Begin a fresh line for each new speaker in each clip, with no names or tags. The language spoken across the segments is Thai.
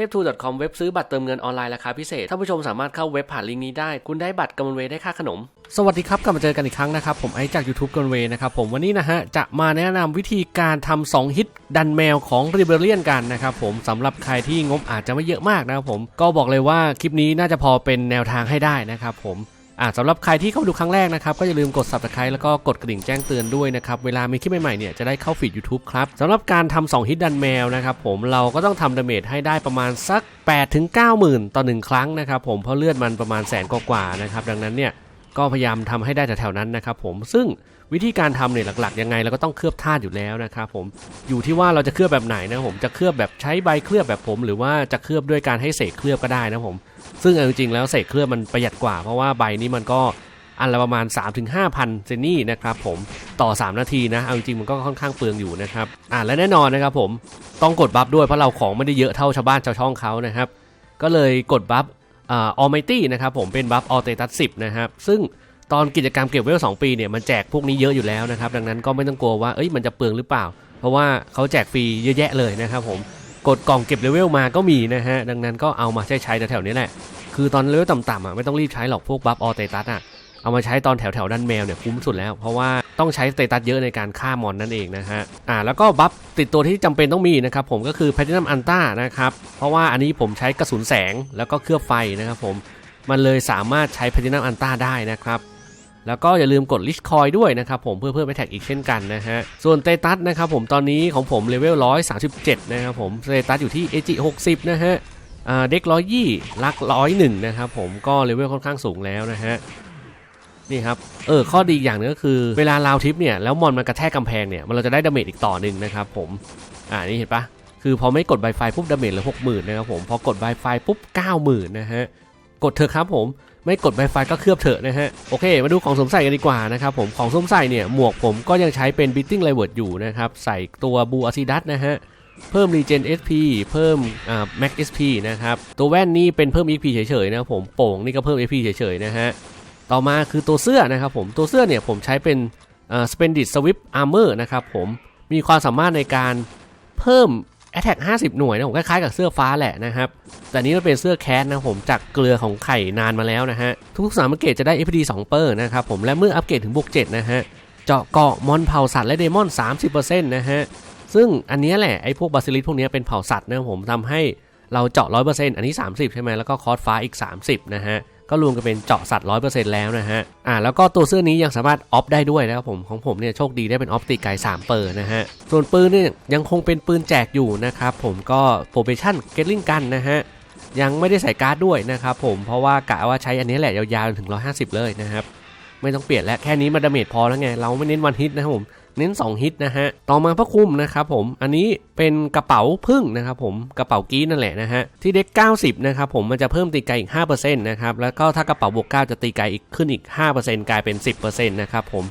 ทปทู .com เว็บซื้อบัตรเติมเงินออนไลน์ราคาพิเศษท่านผู้ชมสามารถเข้าเว็บผ่านลิงก์นี้ได้ คุณได้บัตรกำมะเวได้ค่าขนม สวัสดีครับ กลับมาเจอกันอีกครั้งนะครับ ผมไอจาก YouTube กำมะเวนะครับผมวันนี้นะฮะ จะมาแนะนำวิธีการทำ2ฮิตดันแมวของ r e b e l l i o n กันนะครับผมสำหรับใครที่งบอาจจะไม่เยอะมากนะครับผมก็บอกเลยว่าคลิปนี้น่าจะพอเป็นแนวทางให้ได้นะครับผม อ่าสำหรับใครที่เข้ามาดูครั้งแรกนะครับ ก็อย่าลืมกด subscribe แล้วก็กดกระดิ่งแจ้งเตือนด้วยนะครับ เวลามีคลิปใหม่ๆเนี่ยจะได้เข้าฟีด YouTube ครับสำหรับการทำ2ฮิตดันแมวนะครับผมเราก็ต้องทำดาเมจให้ได้ประมาณสัก 8 ถึง 90,000 ต่อ 1 ครั้งนะครับผมเพราะเลือดมันประมาณแสนกว่าๆนะครับดังนั้นเนี่ยก็พยายามทำให้ได้แถวๆนั้นนะครับผมซึ่งวิธีการทำเนี่ยหลักๆยังไงเราก็ต้องเคลือบธาตุอยู่แล้วนะครับผมอยู่ที่ว่าเราจะเคลือบแบบไหนนะผมจะเคลือบแบบใช้ใบเคลือบแบบผม หรือว่าจะเคลือบด้วยการให้เศษเคลือบก็ได้นะผม ซึ่งเอาจริงๆแล้วเศษเคลือบมันประหยัดกว่า เพราะว่าใบนี้มันก็อันละประมาณ 3-5,000 เซนนี่นะครับผมต่อ 3 นาทีนะ เอาจริงๆมันก็ค่อนข้างเปลืองอยู่นะครับ อ่าและแน่นอนนะครับผมต้องกดบัฟด้วยเพราะเราของไม่ได้เยอะเท่าชาวบ้านชาวช่องเขานะครับ ก็เลยกดบัฟอ่าออมตี้นะครับผมเป็นบัฟออเตตัส10นะครับ ซึ่งตอนกิจกรรมเก็บเวล2ปีเนี่ยมันแจกพวกนี้เยอะอยู่แล้วนะครับ ดังนั้นก็ไม่ต้องกลัวว่าเอ้ยมันจะเปลืองหรือเปล่า เพราะว่าเขาแจกฟรีเยอะแยะเลยนะครับผม กดกล่องเก็บเลเวลมาก็มีนะฮะ ดังนั้นก็เอามาใช้ใช้แถวๆนี้แหละ คือตอนเลเวลต่ำๆอะไม่ต้องรีบใช้หรอกพวกบัฟออเตตัสอะ เอามาใช้ตอนแถวแถวๆดันแมวเนี่ยคุ้มสุดแล้ว เพราะว่าต้องใช้สเตตัสเยอะในการฆ่ามอนนั่นเองนะฮะ อ่าแล้วก็บัฟติดตัวที่จำเป็นต้องมีนะครับผมก็คือแพทินัมอันต้านะครับ เพราะว่าอันนี้ผมใช้กระสุนแสงแล้วก็เคลือบไฟนะครับผม มันเลยสามารถใช้แพทินัมอันต้าได้นะครับ แล้วก็อย่าลืมกดลิชคอยด้วยนะครับผมเพื่อเพิ่มไปแท็กอีกเช่นกันนะฮะ ส่วนเตตัสนะครับผมตอนนี้ของผมเลเวล137 นะครับผมเตตัสอยู่ที่ AG 60 นะฮะเด็กร้อยยี่ลักร้อยหนึ่งนะครับผมก็เลเวลค่อนข้างสูงแล้วนะฮะนี่ครับ เออ ข้อดีอย่างนึงก็คือเวลาราวทิปเนี่ย แล้วมอนมันกระแทกกำแพงเนี่ย มันเราจะได้ดาเมจอีกต่อหนึ่งนะครับผม อ่า นี่เห็นปะคือพอไม่กดไบไฟปุ๊บดาเมจเหลือหกหมื่นนะครับผม พอกดไบไฟปุ๊บเก้าหมื่นนะฮะ กดเถอะครับผม ไม่กดไบไฟก็เคลือบเถอะนะฮะ โอเค มาดูของสวมใส่กันดีกว่านะครับผม ของสวมใส่เนี่ย หมวกผมก็ยังใช้เป็น Beating r i v e r อยู่นะครับ ใส่ตัวบูอาซิดัสนะฮะ เพิ่ม Regen SP เพิ่มอ่า Max SP นะครับ ตัวแว่นนี่เป็นเพิ่ม XP เฉยๆนะครับผม โป่งนี่ก็เพิ่ม XP เฉยๆนะฮะ ต่อมาคือตัวเสื้อนะครับผม ตัวเสื้อเนี่ยผมใช้เป็นอ่า Splendid Swift Armor นะครับผม มีความสามารถในการเพิ่ม Attack 50 หน่วยนะผมคล้ายๆกับเสื้อฟ้าแหละนะครับ แต่นี้มันเป็นเสื้อแคสนะผมจากเกลือของไข่นานมาแล้วนะฮะ ทุกๆสามอัปเกรดจะได้ FD 2 เปอร์นะครับผมและเมื่ออัปเกรดถึงบวก7นะฮะ เจาะเกาะมอนเผาสัตว์และเดมอน 30%นะฮะ ซึ่งอันนี้แหละไอ้พวกบาซิลิสพวกนี้เป็นเผ่าสัตว์นะผมทำให้เราเจาะ 100%อันนี้ 30 ใช่ไหมแล้วก็คอร์สฟ้าอีก 30 นะฮะ ก็รวมกันเป็นเจาะสัตว์100%แล้วนะฮะอ่าแล้วก็ตัวเสื้อนี้ยังสามารถออฟได้ด้วยนะครับผมของผมเนี่ยโชคดีได้เป็นออฟตีไก3เปอร์นะฮะส่วนปืนเนี่ยยังคงเป็นปืนแจกอยู่นะครับผมก็โปรเบชั่นเกตลิงกันนะฮะยังไม่ได้ใส่การ์ดด้วยนะครับผมเพราะว่ากะว่าใช้อันนี้แหละยาวๆจนถึง 150 เลยนะครับไม่ต้องเปลี่ยนแล้วแค่นี้มาดาเมจพอแล้วไง เราไม่เน้นวันฮิตนะครับผม เน้น 2 ฮิตนะฮะ ต่อมาพระคุมนะครับผม อันนี้เป็นกระเป๋าพึ่งนะครับผม กระเป๋ากี้นั่นแหละนะฮะ ที่เด็ก 90 นะครับผม มันจะเพิ่มตีไกลอีก 5%นะครับ แล้วก็ถ้ากระเป๋าบวก 9 จะตีไกลอีกขึ้นอีก 5%กลายเป็น 10%นะครับผม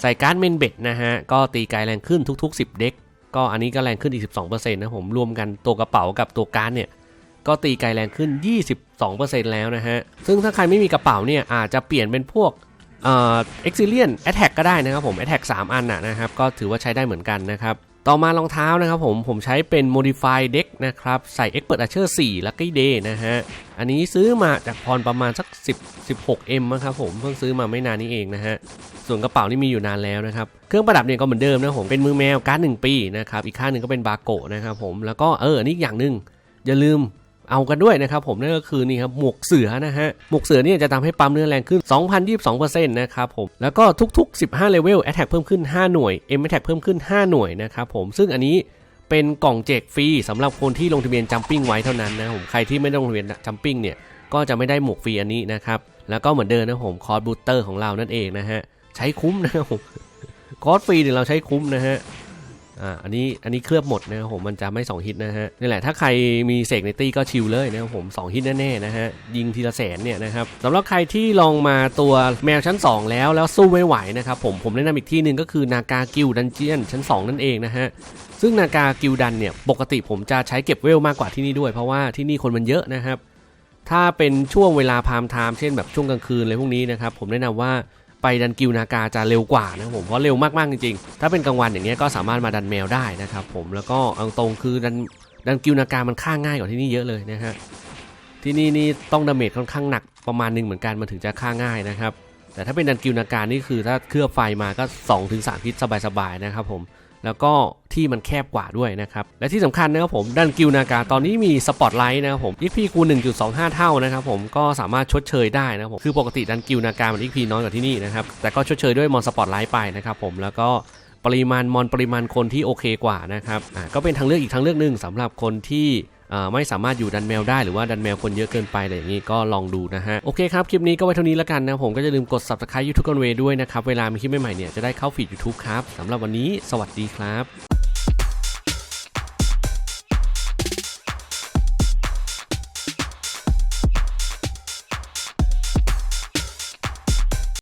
ใส่การ์ดเมนเบ็ดนะฮะ ก็ตีไกลแรงขึ้นทุก ๆ 10 เด็ก ก็อันนี้ก็แรงขึ้นอีก 12%นะผม รวมกันตัวกระเป๋ากับตัวการ์ดเนี่ยก็ตีไกลแรงขึ้น 22%แล้วนะฮะ ซึ่งถ้าใครไม่มีกระเป๋าเนี่ยอาจจะเปลี่ยนเป็นพวก เอ่อ Exilian Attack ก็ได้นะครับผม Attack 3อันนะครับ ก็ถือว่าใช้ได้เหมือนกันนะครับ ต่อมารองเท้านะครับผมผมใช้เป็น Modify Deck นะครับ ใส่ Expert Archer 4 Lucky Day นะฮะ อันนี้ซื้อมาจากพรประมาณสัก 10 16M นะครับผมเพิ่งซื้อมาไม่นานนี้เองนะฮะ ส่วนกระเป๋านี่มีอยู่นานแล้วนะครับ เครื่องประดับเนี่ยก็เหมือนเดิมนะผมเป็นมือแมวการ์ดหนึ่งปีนะครับอีกข้างหนึ่งก็เป็นบาโกะนะครับผมแล้วก็เอออันนี้อย่างหนึ่งอย่าลืม เอากันด้วยนะครับผมนั่นก็คือนี่ครับหมวกเสือนะฮะหมวกเสือเนี่ยจะทำให้ปั๊มเนื้อแรงขึ้น 2,022%นะครับผมแล้วก็ทุกๆ 15เลเวล Attack เพิ่มขึ้น 5 หน่วย M Attack เพิ่มขึ้น 5 หน่วยนะครับผมซึ่งอันนี้เป็นกล่องแจกฟรีสำหรับคนที่ลงทะเบียนจัมปิ้งไว้เท่านั้นนะผมใครที่ไม่ได้ลงทะเบียนจัมปิ้งเนี่ยก็จะไม่ได้หมวกฟรีอันนี้นะครับแล้วก็เหมือนเดิมนะผมคอร์สบูสเตอร์ของเรานั่นเองนะฮะใช้คุ้มนะครับผมคอร์สฟรีเนี่ยเราใช้คุ้มนะฮะ อ่าอันนี้อันนี้เคลือบหมดนะครับผมมันจะไม่ 2 ฮิตนะฮะนี่แหละถ้าใครมีเสกในตี้ก็ชิลเลยนะครับผม2ฮิตแน่ๆนะฮะยิงทีละแสนเนี่ยนะครับสำหรับใครที่ลองมาตัวแมวชั้น 2 แล้วแล้วสู้ไม่ไหวนะครับผมผมแนะนำอีกที่หนึ่งก็คือนากากิลดันเจียนชั้น 2 นั่นเองนะฮะซึ่งนากากิลดันเนี่ยปกติผมจะใช้เก็บเวลมากกว่าที่นี่ด้วยเพราะว่าที่นี่คนมันเยอะนะครับถ้าเป็นช่วงเวลาพามไทม์เช่นแบบช่วงกลางคืนอะไรพวกนี้นะครับผมแนะนำว่า ไปดันกิวนากาจะเร็วกว่านะผมเพราะเร็วมากๆจริงๆ ถ้าเป็นกลางวันอย่างเงี้ยก็สามารถมาดันแมวได้นะครับผมแล้วก็เอาตรงคือดันดันกิลนาการมันฆ่าง่ายกว่าที่นี่เยอะเลยนะฮะที่นี่นี่ต้องดาเมจค่อนข้างหนักประมาณหนึ่งเหมือนกันมันถึงจะฆ่าง่ายนะครับแต่ถ้าเป็นดันกิลนาการนี่คือถ้าเคลือบไฟมาก็2-3พิษสบายๆนะครับผม แล้วก็ที่มันแคบกว่าด้วยนะครับ และที่สำคัญนะครับผมดันกิลนาการตอนนี้มีสปอตไลท์นะครับผมอีพีคูณ1.25 เท่านะครับผมก็สามารถชดเชยได้นะครับผมคือปกติดันกิลนาการมันอีพีน้อยกว่าที่นี่นะครับแต่ก็ชดเชยด้วยมอนสปอตไลท์ไปนะครับผมแล้วก็ปริมาณมอนปริมาณคนที่โอเคกว่านะครับอ่าก็เป็นทางเลือกอีกทางเลือกหนึ่งสำหรับคนที่ ไม่สามารถอยู่ดันแมวได้หรือว่าดันแมวคนเยอะเกินไปอะไรอย่างนี้ก็ลองดูนะฮะโอเคครับคลิปนี้ก็ไว้เท่านี้แล้วกันนะผมก็จะลืมกด subscribe YouTube กันเวด้วยนะครับเวลามีคลิปใหม่ๆเนี่ยจะได้เข้าฟีด YouTube ครับสำหรับวันนี้ สวัสดีครับ